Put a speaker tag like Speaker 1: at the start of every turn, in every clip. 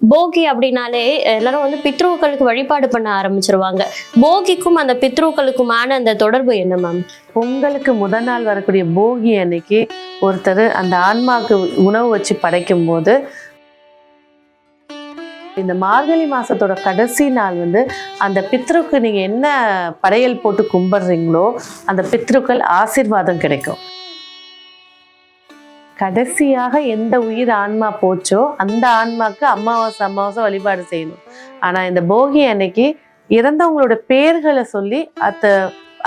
Speaker 1: போகி அப்படின்னாலே எல்லாரும் வந்து பித்ருக்களுக்கு வழிபாடு பண்ண ஆரம்பிச்சிருவாங்க. போகிக்கும் அந்த பித்ருக்களுக்குமான அந்த தொடர்பு என்ன மேம்
Speaker 2: பொங்கலுக்கு முதல் நாள் வரக்கூடிய போகி அன்னைக்கு ஒருத்தர் அந்த ஆன்மாவுக்கு உணவு வச்சு படைக்கும் போது இந்த மார்கழி மாசத்தோட கடைசி நாள் வந்து அந்த பித்ருக்கு நீங்க என்ன படையல் போட்டு கும்பிடுறீங்களோ அந்த பித்ருக்கள் ஆசிர்வாதம் கிடைக்கும். கடைசியாக எந்த உயிர் ஆன்மா போச்சோ அந்த ஆன்மாக்கு அமாவாசை அமாவாசை வழிபாடு செய்யணும். ஆனா இந்த போகி அன்னைக்கு இறந்தவங்களோட பேர்களை சொல்லி அத்த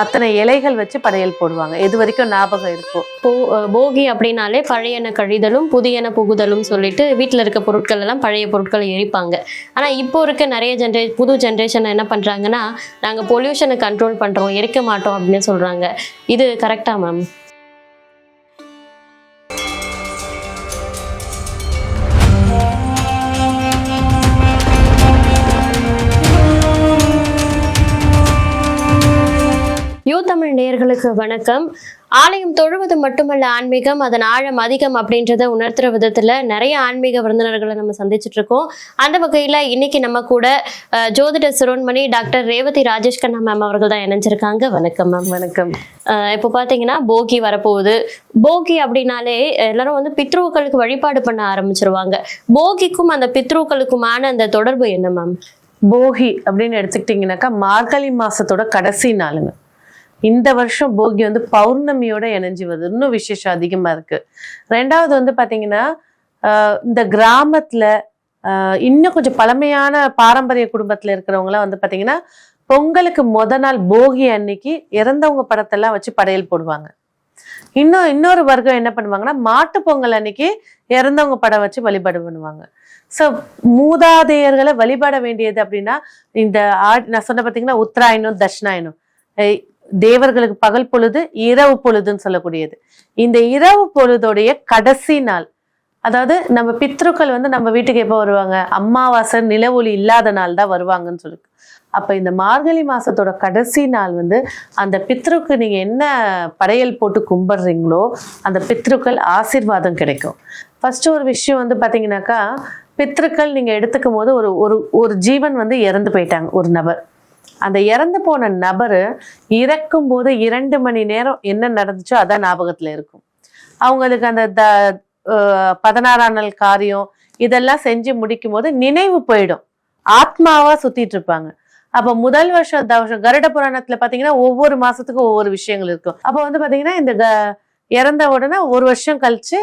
Speaker 2: அத்தனை இலைகள் வச்சு படையல் போடுவாங்க. இது வரைக்கும் ஞாபகம் இருக்கும்
Speaker 1: போ போகி அப்படின்னாலே பழையன கழிதலும் புதியன புகுதலும் சொல்லிட்டு வீட்டில் இருக்க பொருட்கள் எல்லாம் பழைய பொருட்களை எரிப்பாங்க. ஆனால் இப்போ இருக்க நிறைய ஜென்ரே புது ஜென்ரேஷன் என்ன பண்ணுறாங்கன்னா நாங்கள் பொல்யூஷனை கண்ட்ரோல் பண்ணுறோம் எரிக்க மாட்டோம் அப்படின்னு சொல்கிறாங்க இது கரெக்டாக மேம் யூ தமிழ் நேயர்களுக்கு வணக்கம். ஆலயம் தொழுவது மட்டுமல்ல ஆன்மீகம் அதன் ஆழம் அதிகம் அப்படின்றத உணர்த்துற விதத்துல நிறைய ஆன்மீக விருந்தினர்களை நம்ம சந்திச்சுட்டு இருக்கோம். அந்த வகையில இன்னைக்கு நம்ம கூட ஜோதிட சிரோன்மணி டாக்டர் ரேவதி ராஜேஷ் கண்ணா மேம் அவர்கள் தான் இணைஞ்சிருக்காங்க. வணக்கம் மேம்
Speaker 2: வணக்கம்.
Speaker 1: இப்போ பாத்தீங்கன்னா போகி வரப்போகுது. போகி அப்படின்னாலே எல்லாரும் வந்து பித்ருக்களுக்கு வழிபாடு பண்ண ஆரம்பிச்சிருவாங்க. போகிக்கும் அந்த பித்ருக்களுக்குமான அந்த தொடர்பு என்ன மேம்
Speaker 2: போகி அப்படின்னு எடுத்துக்கிட்டிங்கனாக்கா மார்கழி மாசத்தோட கடைசி நாளுங்க. இந்த வருஷம் போகி வந்து பௌர்ணமியோட இணைஞ்சு வருது. இன்னும் விசேஷம் அதிகமா இருக்கு. ரெண்டாவது வந்து பார்த்தீங்கன்னா ஆஹ் இந்த கிராமத்துல ஆஹ் இன்னும் கொஞ்சம் பழமையான பாரம்பரிய குடும்பத்துல இருக்கிறவங்களாம் வந்து பார்த்தீங்கன்னா பொங்கலுக்கு முத நாள் போகி அன்னைக்கு இறந்தவங்க படத்தெல்லாம் வச்சு படையல் போடுவாங்க. இன்னும் இன்னொரு வர்க்கம் என்ன பண்ணுவாங்கன்னா மாட்டு பொங்கல் அன்னைக்கு இறந்தவங்க படம் வச்சு வழிபாடு பண்ணுவாங்க. ஸோ மூதாதையர்களை வழிபட வேண்டியது அப்படின்னா இந்த ஆட் நான் சொன்ன பார்த்தீங்கன்னா உத்தராயணம் தட்சிணாயணம். தேவர்களுக்கு பகல் பொழுது இரவு பொழுதுன்னு சொல்லக்கூடியது. இந்த இரவு பொழுதோடைய கடைசி நாள் அதாவது நம்ம பித்ருக்கள் வந்து நம்ம வீட்டுக்கு எப்போ வருவாங்க? அமாவாசை நிலவொளி இல்லாத நாள் தான் வருவாங்கன்னு சொல்லி அப்போ இந்த மார்கழி மாசத்தோட கடைசி நாள் வந்து அந்த பித்ருக்கு நீங்கள் என்ன படையல் போட்டு கும்பிட்றீங்களோ அந்த பித்ருக்கள் ஆசீர்வாதம் கிடைக்கும். ஃபர்ஸ்ட் ஒரு விஷயம் வந்து பார்த்தீங்கன்னாக்கா பித்ருக்கள் நீங்கள் எடுத்துக்கும் போது ஒரு ஒரு ஒரு ஜீவன் வந்து இறந்து போயிட்டாங்க ஒரு நபர். அந்த இறந்து போன நபர் இறக்கும் போது இரண்டு மணி நேரம் என்ன நடந்துச்சோ அதான் ஞாபகத்துல இருக்கும். அவங்களுக்கு அந்த த பதினாறாம் நாள் காரியம் இதெல்லாம் செஞ்சு முடிக்கும் போது நினைவு போயிடும். ஆத்மாவா சுத்திட்டு இருப்பாங்க. அப்ப முதல் வருஷம் தவசம் கருட புராணத்துல பாத்தீங்கன்னா ஒவ்வொரு மாசத்துக்கும் ஒவ்வொரு விஷயங்கள் இருக்கும். அப்ப வந்து பாத்தீங்கன்னா இந்த க- இறந்த உடனே ஒரு வருஷம் கழிச்சு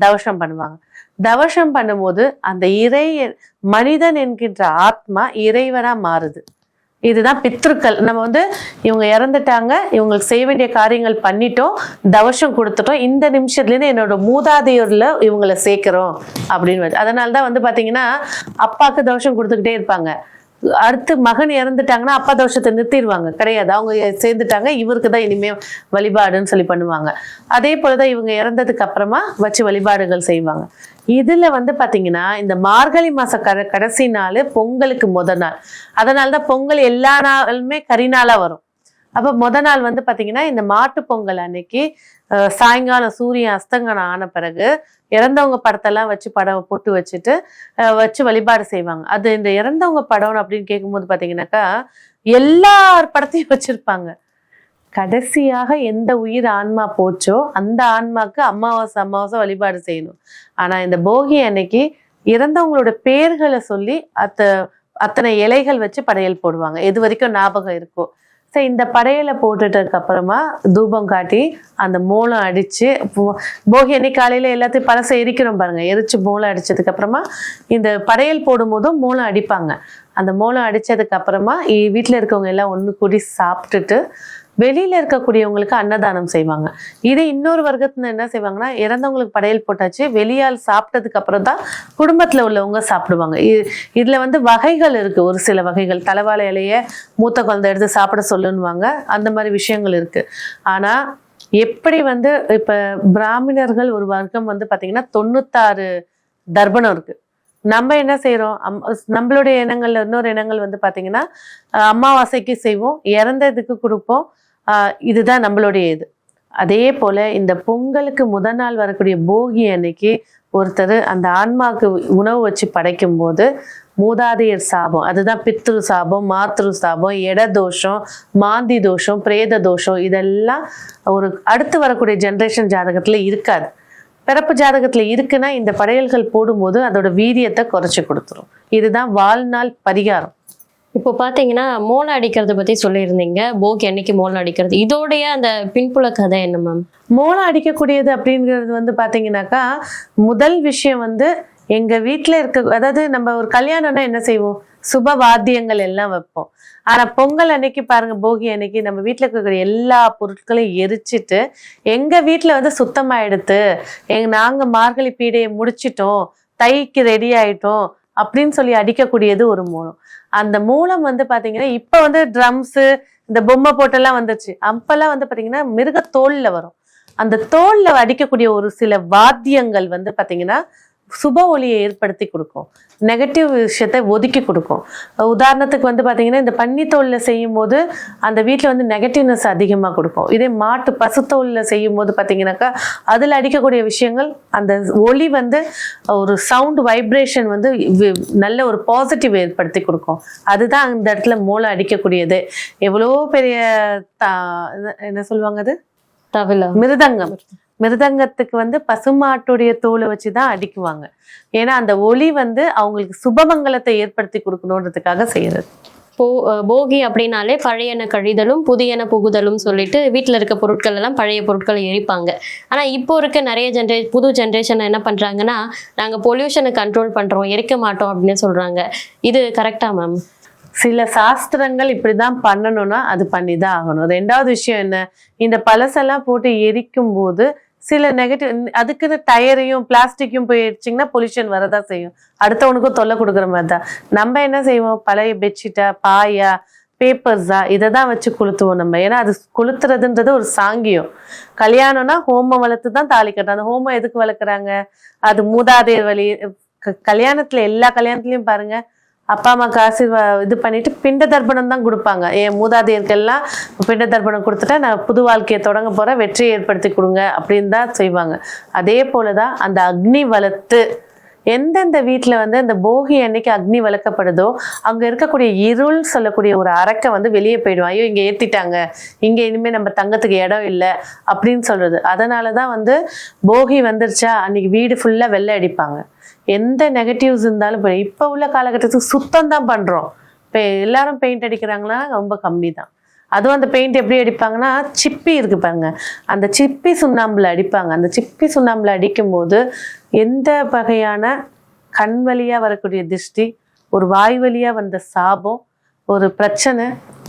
Speaker 2: தவசம் பண்ணுவாங்க. தவசம் பண்ணும்போது அந்த இறை மனிதன் என்கின்ற ஆத்மா இறைவனா மாறுது. இதுதான் பித்ருக்கள் நம்ம வந்து இவங்க இறந்துட்டாங்க இவங்களுக்கு செய்ய வேண்டிய காரியங்கள் பண்ணிட்டோம் தவசம் கொடுத்துட்டோம். இந்த நிமிஷத்துலேருந்து என்னோட மூதாதையூர்ல இவங்களை சேர்க்கிறோம் அப்படின்னு. அதனால தான் வந்து பார்த்தீங்கன்னா அப்பாவுக்கு தவசம் கொடுத்துக்கிட்டே இருப்பாங்க. அடுத்து மகன் இறந்துட்டாங்கன்னா அப்பா தோஷத்தை நிறுத்திடுவாங்க. கிடையாது. அவங்க சேர்ந்துட்டாங்க. இவருக்கு தான் இனிமே வழிபாடுன்னு சொல்லி பண்ணுவாங்க. அதே போலதான் இவங்க இறந்ததுக்கு அப்புறமா வச்சு வழிபாடுகள் செய்வாங்க. இதுல வந்து பாத்தீங்கன்னா இந்த மார்கழி மாச கட கடைசி நாள் பொங்கலுக்கு முத நாள். அதனால தான் பொங்கல் எல்லா நாளுமே கரிநாளா வரும். அப்ப முத நாள் வந்து பாத்தீங்கன்னா இந்த மாட்டு பொங்கல் அன்னைக்கு சாயங்காலம் சூரியன் அஸ்தங்கனம் ஆன பிறகு இறந்தவங்க படத்தெல்லாம் வச்சு படம் போட்டு வச்சுட்டு அஹ், வச்சு வழிபாடு செய்வாங்க. அது இந்த இறந்தவங்க படம் அப்படின்னு கேட்கும்போது பாத்தீங்கன்னாக்கா எல்லார் படத்தையும் வச்சிருப்பாங்க. கடைசியாக எந்த உயிர் ஆன்மா போச்சோ அந்த ஆன்மாக்கு அமாவாசை அமாவாசை வழிபாடு செய்யணும். ஆனா இந்த போகி அன்னைக்கு இறந்தவங்களோட பேர்களை சொல்லி அத்த அத்தனை இலைகள் வச்சு படையல் போடுவாங்க. இது வரைக்கும் ஞாபகம் இருக்கோ. ஸோ இந்த படையலை போட்டுட்டதுக்கு அப்புறமா தூபம் காட்டி அந்த மூலம் அடிச்சு போகி அன்னைக்கு காலையில எல்லாத்தையும் பழசை எரிக்கிறோம் பாருங்க. எரிச்சு மூலம் அடிச்சதுக்கு அப்புறமா இந்த படையல் போடும்போதும் மூலம் அடிப்பாங்க. அந்த மூலம் அடிச்சதுக்கு அப்புறமா வீட்டில் இருக்கவங்க எல்லாம் ஒன்று கூடி சாப்பிட்டுட்டு வெளியில இருக்கக்கூடியவங்களுக்கு அன்னதானம் செய்வாங்க. இதே இன்னொரு வர்க்கத்துல என்ன செய்வாங்கன்னா இறந்தவங்களுக்கு படையல் போட்டாச்சு வெளியால் சாப்பிட்டதுக்கு அப்புறம் தான் குடும்பத்துல உள்ளவங்க சாப்பிடுவாங்க. இ- இதுல வந்து வகைகள் இருக்கு. ஒரு சில வகைகள். தலைவாழை இலையை மூத்த குழந்தை எடுத்து சாப்பிட சொல்லுன்னுவாங்க. அந்த மாதிரி விஷயங்கள் இருக்கு. ஆனா எப்படி வந்து இப்ப பிராமணர்கள் ஒரு வர்க்கம் வந்து பாத்தீங்கன்னா தொண்ணூத்தாறு தர்ப்பணம் இருக்கு. நம்ம என்ன செய்யறோம் அம் நம்மளுடைய இனங்கள்ல இன்னொரு இனங்கள் வந்து பாத்தீங்கன்னா அமாவாசைக்கு செய்வோம். இறந்ததுக்கு கொடுப்போம். இதுதான் நம்மளுடைய இது. அதே போல இந்த பொங்கலுக்கு முதல் நாள் வரக்கூடிய போகி அன்னைக்கு ஒருத்தர் அந்த ஆன்மாவுக்கு உணவு வச்சு படைக்கும் போது மூதாதையர் சாபம் அதுதான் பித்ரு சாபம் மாத்ரு சாபம் எட தோஷம் மாந்தி தோஷம் பிரேத தோஷம் இதெல்லாம் ஒரு அடுத்து வரக்கூடிய ஜென்ரேஷன் ஜாதகத்தில் இருக்காது. பிறப்பு ஜாதகத்தில் இருக்குன்னா இந்த படையல்கள் போடும்போது அதோட வீரியத்தை குறைச்சி கொடுத்துரும். இதுதான் வாழ்நாள் பரிகாரம்.
Speaker 1: இப்போ பார்த்தீங்கன்னா மோளம் அடிக்கிறத பற்றி சொல்லியிருந்தீங்க. போகி அன்னைக்கு மோளம் அடிக்கிறது. இதோடைய அந்த பின்புல கதை என்ன மேம்?
Speaker 2: மோளம் அடிக்கக்கூடியது அப்படிங்கிறது வந்து பார்த்தீங்கன்னாக்கா முதல் விஷயம் வந்து எங்கள் வீட்டில் இருக்க அதாவது நம்ம ஒரு கல்யாணம்னா என்ன செய்வோம்? சுப வாத்தியங்கள் எல்லாம் வைப்போம். ஆனால் பொங்கல் அன்னைக்கு பாருங்க போகி அன்னைக்கு நம்ம வீட்டில் இருக்கக்கூடிய எல்லா பொருட்களையும் எரிச்சிட்டு எங்கள் வீட்டில் வந்து சுத்தமாக எடுத்து எங் நாங்கள் மார்கழி பீடையை முடிச்சிட்டோம் தைக்கு ரெடி ஆயிட்டோம் அப்படின்னு சொல்லி அடிக்கக்கூடியது ஒரு மூலம். அந்த மூலம் வந்து பாத்தீங்கன்னா இப்ப வந்து ட்ரம்ஸ் இந்த பொம்மை போட்டெல்லாம் வந்துருச்சு அப்பெல்லாம் வந்து பாத்தீங்கன்னா மிருக தோல்ல வரும். அந்த தோல்ல அடிக்கக்கூடிய ஒரு சில வாத்தியங்கள் வந்து பாத்தீங்கன்னா சுப ஒளியை ஏற்படுத்தி கொடுக்கும். நெகட்டிவ் விஷயத்தை ஒதுக்கி கொடுக்கும். உதாரணத்துக்கு வந்து பாத்தீங்கன்னா இந்த பன்னித்தோல்ல செய்யும் போது அந்த வீட்டில் வந்து நெகட்டிவ்னஸ் அதிகமாக கொடுக்கும். இதே மாட்டு பசுத்தோல்ல செய்யும் போது பார்த்தீங்கன்னாக்கா அதில் அடிக்கக்கூடிய விஷயங்கள் அந்த ஒளி வந்து ஒரு சவுண்ட் வைப்ரேஷன் வந்து நல்ல ஒரு பாசிட்டிவ் ஏற்படுத்தி கொடுக்கும். அதுதான் அந்த இடத்துல மூளை அடிக்கக்கூடியது. எவ்வளோ பெரிய என்ன சொல்லுவாங்க அது?
Speaker 1: தவில
Speaker 2: மிருதங்கம். மிருதங்கத்துக்கு வந்து பசுமாட்டுடைய தோலை வச்சு தான் அடிக்குவாங்க. ஏன்னா அந்த ஒளி வந்து அவங்களுக்கு சுபமங்கலத்தை ஏற்படுத்தி கொடுக்கணுன்றதுக்காக செய்யறது.
Speaker 1: போ போகி அப்படின்னாலே பழையன கழிதலும் புதியன புகுதலும் சொல்லிட்டு வீட்டில் இருக்க பொருட்கள் எல்லாம் பழைய பொருட்களை எரிப்பாங்க. ஆனால் இப்போ இருக்க நிறைய ஜென்ரே புது ஜென்ரேஷன் என்ன பண்ணுறாங்கன்னா நாங்கள் பொல்யூஷனை கண்ட்ரோல் பண்ணுறோம் எரிக்க மாட்டோம் அப்படின்னு சொல்கிறாங்க இது கரெக்டா மேம்
Speaker 2: சில சாஸ்திரங்கள் இப்படிதான் பண்ணணும்னா அது பண்ணி தான் ஆகணும். ரெண்டாவது விஷயம் என்ன? இந்த பழசெல்லாம் போட்டு எரிக்கும் போது சில நெகட்டிவ் அதுக்குன்னு டயரையும் பிளாஸ்டிக்கும் போயிடுச்சிங்கன்னா பொல்யூஷன் வரதான் செய்யும். அடுத்தவனுக்கும் தொல்லை கொடுக்குற மாதிரி தான் நம்ம என்ன செய்வோம்? பழைய பெட்ஷீட்டா பாயா பேப்பர்ஸா இதை தான் வச்சு கொளுத்துவோம் நம்ம. ஏன்னா அது கொளுத்துறதுன்றது ஒரு சாங்கியம். கல்யாணம்னா ஹோமம் வளர்த்து தான் தாலி கட்டுறோம். அந்த ஹோமம் எதுக்கு வளர்க்குறாங்க? அது மூதாதையர் வழி க- கல்யாணத்துல எல்லா கல்யாணத்துலயும் பாருங்க அப்பா அம்மாவுக்கு ஆசீர்வா இது பண்ணிட்டு பிண்ட தர்ப்பணம் தான் கொடுப்பாங்க. என் மூதாதையர்கள்லாம் பிண்ட தர்ப்பணம் கொடுத்துட்டா நான் புது வாழ்க்கையை தொடங்க போறேன் வெற்றியை ஏற்படுத்தி கொடுங்க அப்படின்னு தான் செய்வாங்க. அதே போலதான் அந்த அக்னி வளர்த்து எந்தெந்த வீட்டில் வந்து அந்த போகி அன்னைக்கு அக்னி வளர்க்கப்படுதோ அங்கே இருக்கக்கூடிய இருள் சொல்லக்கூடிய ஒரு அரக்கை வந்து வெளியே போயிடுவான். ஐயோ இங்கே ஏற்றிட்டாங்க இங்கே இனிமேல் நம்ம தங்கத்துக்கு இடம் இல்லை அப்படின்னு சொல்கிறது அதனால தான் வந்து போகி வந்துருச்சா அன்னைக்கு வீடு ஃபுல்லாக வெள்ளை அடிப்பாங்க. எந்த நெகட்டிவ்ஸ் இருந்தாலும் இப்போ உள்ள காலகட்டத்துக்கு சுத்தம் தான் பண்ணுறோம் இப்போ எல்லாரும் பெயிண்ட் அடிக்கிறாங்கன்னா ரொம்ப கம்மி தான் அதுவும் அந்த பெயிண்ட் எப்படி அடிப்பாங்கன்னா சிப்பி இருக்கு பாருங்க. அந்த சிப்பி சுண்ணாம்பில் அடிப்பாங்க. அந்த சிப்பி சுண்ணாம்பில் அடிக்கும்போது எந்த வகையான கண் வழியாக வரக்கூடிய திருஷ்டி ஒரு வாய் வழியாக வந்த சாபம் ஒரு பிரச்சனை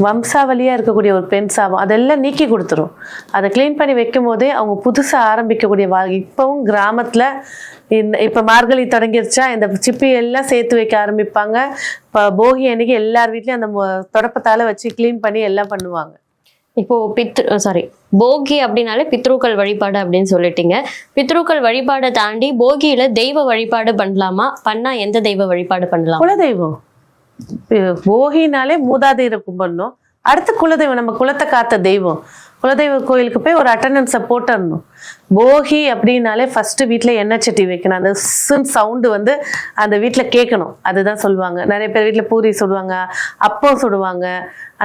Speaker 2: வம்சாவளியா இருக்கக்கூடிய ஒரு பெண் சாபம் அதெல்லாம் நீக்கி கொடுத்துரும். அதை க்ளீன் பண்ணி வைக்கும் போதே அவங்க புதுசா ஆரம்பிக்கக்கூடிய வா இப்பவும் கிராமத்துல இந்த இப்ப மார்கழி தொடங்கிருச்சா இந்த சிப்பி எல்லாம் சேர்த்து வைக்க ஆரம்பிப்பாங்க. இப்போ போகி அன்னைக்கு எல்லார் வீட்லயும் அந்த தொடப்பத்தால வச்சு க்ளீன் பண்ணி எல்லாம் பண்ணுவாங்க.
Speaker 1: இப்போ பித்ரு சாரி போகி அப்படின்னாலே பித்ருக்கள் வழிபாடு அப்படின்னு சொல்லிட்டீங்க. பித்ருக்கள் வழிபாடை தாண்டி போகியில தெய்வ வழிபாடு பண்ணலாமா? பண்ணா எந்த தெய்வ வழிபாடு பண்ணலாம்?
Speaker 2: குலதெய்வம். போகினாலே மூதாதையரை கும்பிடணும். அடுத்து குலதெய்வம் நம்ம குலத்தை காத்த தெய்வம். குலதெய்வ கோயிலுக்கு போய் ஒரு அட்டண்டன்ஸை போட்டுடணும். போகி அப்படின்னாலே ஃபர்ஸ்ட் வீட்டில் எண்ணெய் சட்டி வைக்கணும். அந்த சவுண்டு வந்து அந்த வீட்டில் கேட்கணும். அதுதான் சொல்லுவாங்க. நிறைய பேர் வீட்டில் பூரி சுடுவாங்க அப்பம் சுடுவாங்க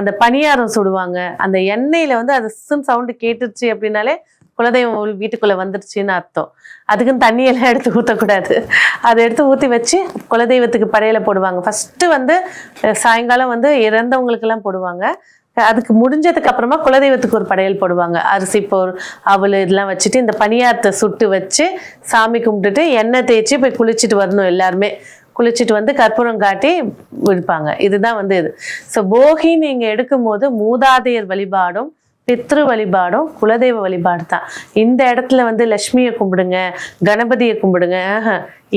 Speaker 2: அந்த பணியாரம் சுடுவாங்க. அந்த எண்ணெயில் வந்து அது சவுண்டு கேட்டுருச்சு அப்படின்னாலே குலதெய்வம் வீட்டுக்குள்ளே வீட்டுக்குள்ள வந்துருச்சுன்னு அர்த்தம். அதுக்குன்னு தண்ணியெல்லாம் எடுத்து ஊற்றக்கூடாது அதை எடுத்து ஊற்றி வச்சு குலதெய்வத்துக்கு படையல போடுவாங்க. ஃபர்ஸ்ட் வந்து சாயங்காலம் வந்து இறந்தவங்களுக்கெல்லாம் போடுவாங்க. அதுக்கு முடிஞ்சதுக்கு அப்புறமா குலதெய்வத்துக்கு ஒரு படையல் போடுவாங்க. அரிசி போர் அவல் இதெல்லாம் வச்சுட்டு இந்த பணியாரத்தை சுட்டு வச்சு சாமி கும்பிட்டுட்டு எண்ணெய் தேய்ச்சி போய் குளிச்சுட்டு வரணும் எல்லாருமே. குளிச்சுட்டு வந்து கற்பூரம் காட்டி விடுப்பாங்க. இதுதான் வந்து இது. ஸோ போகி நீங்கள் எடுக்கும்போது மூதாதையர் வழிபாடும் பித்ரு வழிபாடும் குலதெய்வ வழிபாடு தான். இந்த இடத்துல வந்து லக்ஷ்மியை கும்பிடுங்க கணபதியை கும்பிடுங்க.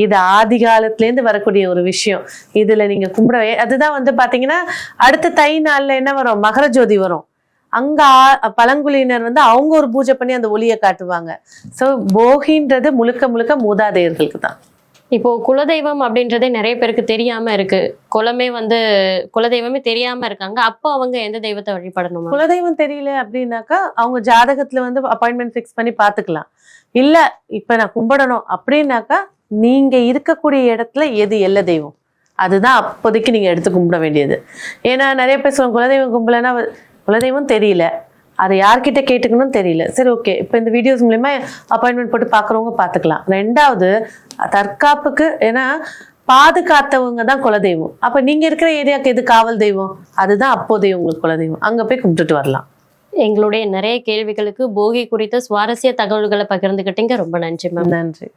Speaker 2: இது ஆதி காலத்துலேருந்து வரக்கூடிய ஒரு விஷயம். இதுல நீங்க கும்பிடவே அதுதான் வந்து பாத்தீங்கன்னா அடுத்த தை நாள்ல என்ன வரும்? மகர ஜோதி வரும். அங்க பழங்குழியினர் பழங்குடியினர் வந்து அவங்க ஒரு பூஜை பண்ணி அந்த ஒளியை காட்டுவாங்க. ஸோ போகின்றது முழுக்க முழுக்க மூதாதையர்களுக்கு தான்.
Speaker 1: இப்போ குலதெய்வம் அப்படின்றதே நிறைய பேருக்கு தெரியாம இருக்கு. குலமே வந்து குலதெய்வமே தெரியாம இருக்காங்க. அப்போ அவங்க எந்த தெய்வத்தை வழிபடணும்?
Speaker 2: குலதெய்வம் தெரியல அப்படின்னாக்கா அவங்க ஜாதகத்துல வந்து அப்பாயின்மெண்ட் ஃபிக்ஸ் பண்ணி பார்த்துக்கலாம். இல்ல இப்ப நான் கும்பிடணும் அப்படின்னாக்கா நீங்க இருக்கக்கூடிய இடத்துல எது எல்ல தெய்வம்? அதுதான் அப்போதைக்கு நீங்க எடுத்து கும்பிட வேண்டியது. ஏன்னா நிறைய பேர் சொல்லுவாங்க குலதெய்வம் கும்பலன்னா குலதெய்வம் தெரியல. அதை யார்கிட்ட கேட்டுக்கணும் தெரியல. சரி ஓகே இப்போ இந்த வீடியோஸ் மூலயமா அப்பாயின்மெண்ட் போட்டு பார்க்குறவங்க பார்த்துக்கலாம் ரெண்டாவது தற்காப்புக்கு ஏன்னா பாதுகாத்தவங்க தான் குலதெய்வம் அப்போ நீங்க இருக்கிற ஏரியாவுக்கு எது காவல் தெய்வம்? அதுதான் அப்போதைய உங்களுக்கு குலதெய்வம் அங்க போய் கும்பிட்டுட்டு வரலாம்.
Speaker 1: எங்களுடைய நிறைய கேள்விகளுக்கு போகி குறித்த சுவாரஸ்ய தகவல்களை பகிர்ந்துக்கிட்டீங்க ரொம்ப நன்றி மேம்
Speaker 2: நன்றி.